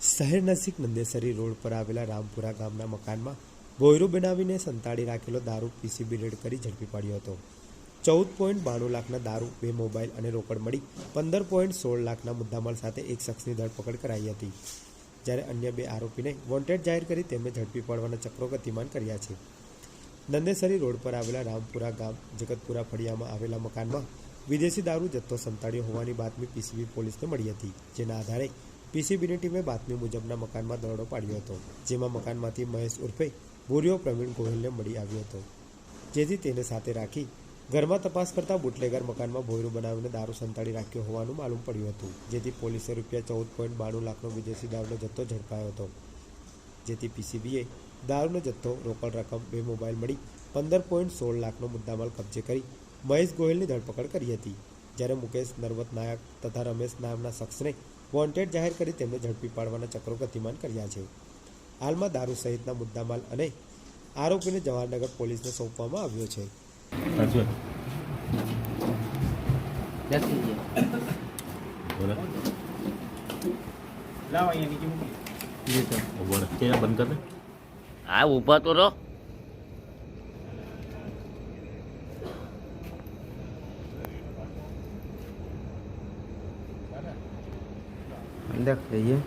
શહેર નજીક નંદેસરી રોડ પર આવેલા રામપુરા ગામના મકાનમાં ભોયરું બનાવીને સંતાડી રાખેલો દારૂ પીસીબી રેડ કરી ઝડપી પાડ્યો હતો. ચૌદ પોઈન્ટ બાણું લાખના દારૂ, બે મોબાઈલ અને રોકડ મળી પંદર પોઈન્ટ સોળ લાખના મુદ્દામાલ સાથે એક શખ્સની ધરપકડ કરાઈ હતી. જ્યારે અન્ય બે આરોપીને વોન્ટેડ જાહેર કરી તેમને ઝડપી પાડવાના ચક્રો ગતિમાન કર્યા છે. નંદેસરી રોડ પર આવેલા રામપુરા ગામ, જગતપુરા ફળિયામાં આવેલા મકાનમાં વિદેશી દારૂ જથ્થો સંતાડ્યો હોવાની બાતમી પીસીબી પોલીસને મળી હતી, જેના આધારે પીસીબીની ટીમે બાતમી મુજબના મકાનમાં દરોડો પાડ્યો હતો, જેમાં મકાનમાંથી મહેશ ઉર્ફે ભૂર્યો પ્રવીણ ગોહિલને મળી આવ્યો હતો. જેથી તેને સાથે રાખી ઘરમાં તપાસ કરતા બુટલેગર મકાનમાં ભોયરું બનાવીને દારૂ સંતાડી રાખ્યો હોવાનું માલુમ પડ્યું હતું, જેથી પોલીસે રૂપિયા ચૌદ પોઈન્ટ બાણું લાખનો વિદેશી દારૂનો જથ્થો ઝડપાયો હતો. જેથી પીસીબીએ દારૂનો જથ્થો રોકડ રકમ બે મોબાઈલ મળી પંદર પોઈન્ટ સોળ લાખનો મુદ્દામાલ કબજે કરી મહેશ ગોહિલની ધરપકડ કરી હતી. જ્યારે મુકેશ નરવત નાયક તથા રમેશ નામના શખ્સને વોન્ટેડ જાહેર કરી તેમને ઝડપી પાડવાના ચક્રો ગતિમાન કર્યા છે. હાલમાં દારૂ સહિતના મુદ્દામાલ અને આરોપીને જવાહરનગર પોલીસને સોંપવામાં આવ્યો છે. લાવ અહીંયા નીચે મૂકી બંધ કર આ ઊભા તો રહો. અંદર જઈએ